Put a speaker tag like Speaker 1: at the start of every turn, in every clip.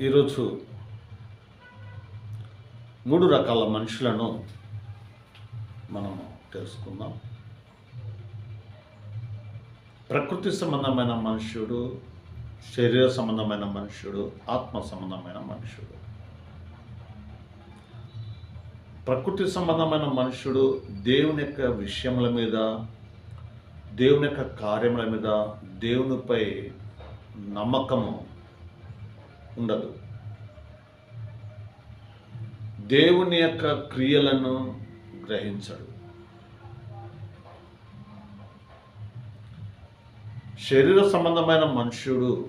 Speaker 1: ఈరోజు మూడు రకాల మనుషులను మనం తెలుసుకుందాం. ప్రకృతి సంబంధమైన మనుష్యుడు శరీర సంబంధమైన మనుష్యుడు ఆత్మ సంబంధమైన మనుష్యుడు ప్రకృతి సంబంధమైన మనుషుడు దేవుని యొక్క విషయముల మీద దేవుని యొక్క కార్యముల మీద దేవునిపై నమ్మకము ఉండదు. దేవుని యొక్క క్రియలను గ్రహించడు. శరీర సంబంధమైన మనుష్యుడు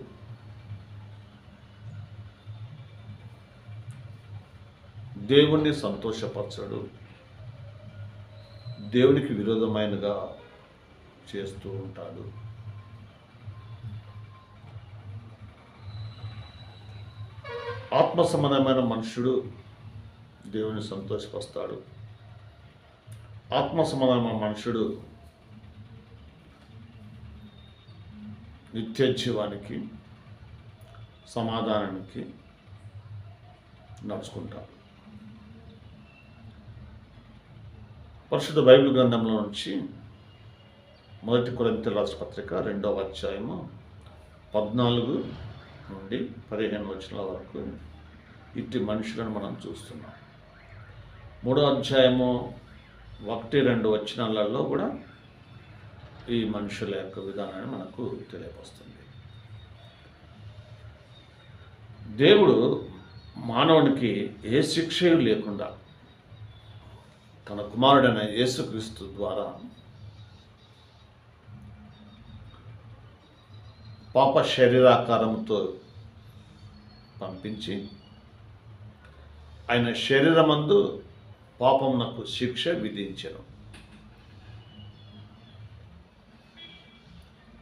Speaker 1: దేవుణ్ణి సంతోషపరచడు. దేవునికి విరోధమైనగా చేస్తూ ఉంటాడు. ఆత్మ సంబంధమైన మనుష్యుడు దేవుని సంతోషపరుస్తాడు. ఆత్మ సంబంధమైన మనుషుడు నిత్య జీవానికి సమాధానానికి నడుచుకుంటాడు పరిశుద్ధ బైబిల్ గ్రంథంలో నుంచి మొదటి కొరంత రాష్ట్ర పత్రిక రెండవ అధ్యాయము పద్నాలుగు నుండి పదిహేను వచనాల వరకు ఇట్టి మనుషులను మనం చూస్తున్నాం. మూడో అధ్యాయము ఒకటి రెండు వచ్చినాలలో కూడా ఈ మనుషుల యొక్క విధానాన్ని మనకు తెలియపరుస్తుంది. దేవుడు మానవునికి ఏ శిక్ష లేకుండా తన కుమారుడైన యేసుక్రీస్తు ద్వారా పాప శరీరాకారంతో పంపించి ఆయన శరీరమందు పాపమునకు శిక్ష విధించను.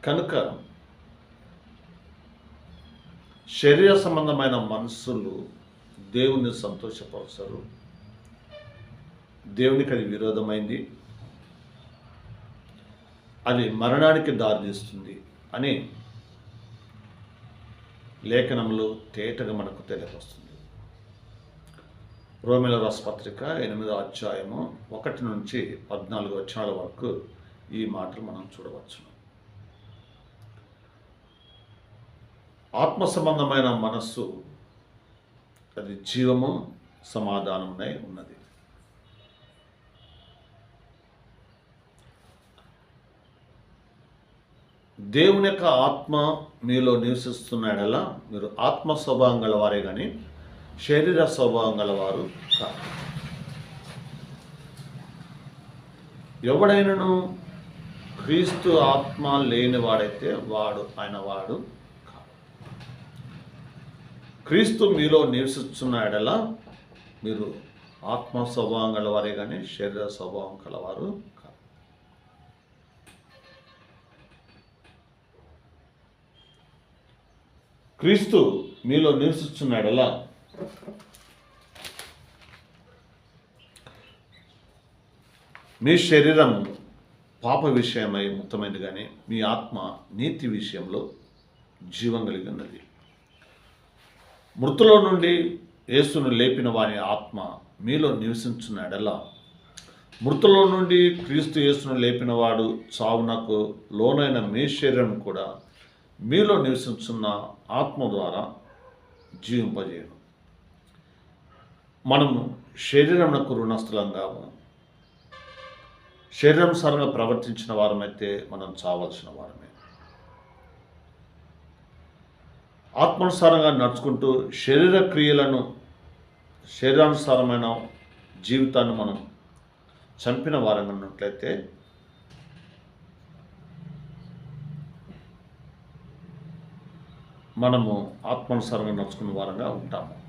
Speaker 1: కనుక శరీర సంబంధమైన మనస్సులు దేవుని సంతోషపరచరు. దేవునికి అది విరోధమైంది. అది మరణానికి దారితీస్తుంది అని లేఖనంలో తేటగా మనకు తెలియవస్తుంది రోమిల రాసపత్రిక ఎనిమిదో అధ్యాయము ఒకటి నుంచి పద్నాలుగు వచనాల వరకు ఈ మాటలు మనం చూడవచ్చు ఆత్మ సంబంధమైన మనస్సు అది జీవము సమాధానమునై ఉన్నది. దేవుని యొక్క ఆత్మ మీలో నివసిస్తున్నాడలా మీరు ఆత్మ స్వభావం గలవారే కానీ శరీర స్వభావం గలవారు కాదు ఎవడైనను క్రీస్తు ఆత్మ లేనివాడైతే వాడు ఆయన వాడు కాదు క్రీస్తు మీలో నివసిస్తున్నాడలా మీరు ఆత్మ స్వభావం గలవారే కానీ శరీర స్వభావం కలవారు కాదు క్రీస్తు మీలో నివసిస్తున్నాడలా మీ శరీరం పాప విషయమై ముక్తమైంది కానీ మీ ఆత్మ నీతి విషయంలో జీవం కలిగి ఉన్నది. మృతులో నుండి యేసును లేపిన వారి ఆత్మ మీలో నివసించున్నాడలా మృతులో నుండి క్రీస్తు యేసును లేపిన వాడు చావునకు లోనైన మీ శరీరం కూడా మీలో నివసించున్న ఆత్మ ద్వారా జీవింపజేయడం మనము శరీరమునకు రుణస్థలంగాము. శరీరానుసారంగా ప్రవర్తించిన వారమైతే మనం చావాల్సిన వారమే. ఆత్మానుసారంగా నడుచుకుంటూ శరీర క్రియలను శరీరానుసారమైన జీవితాన్ని మనం చంపిన వారంగా ఉన్నట్లయితే మనము ఆత్మానుసారంగా నడుచుకున్న వారంగా ఉంటాము.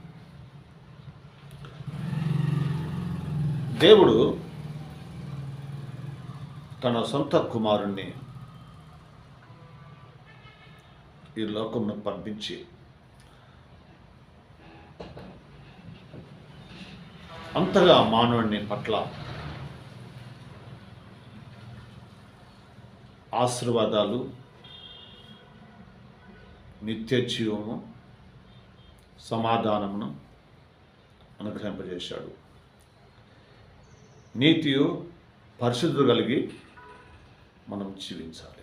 Speaker 1: దేవుడు తన సొంత కుమారుణ్ణి ఈ లోకంలో పంపించి అంతగా మానవుడిని పట్ల ఆశీర్వాదాలు నిత్య జీవము సమాధానమును అనుగ్రహింపజేశాడు. నీతియు పరిశుద్ధులు కలిగి మనం జీవించాలి.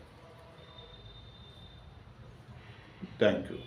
Speaker 1: Thank you